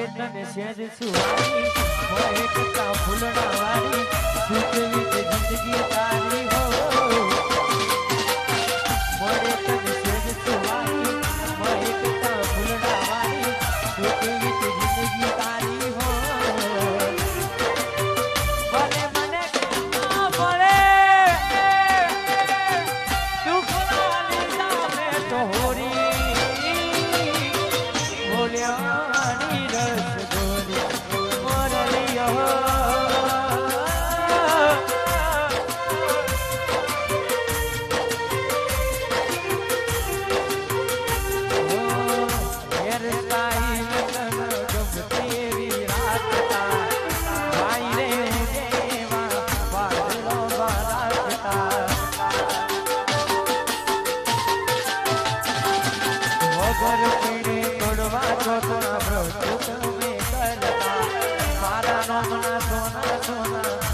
વેદન સેજ સુહારી મોહે કથા ફૂલડા વાળી સુખ વિત જિંદગી તારી હો সোনা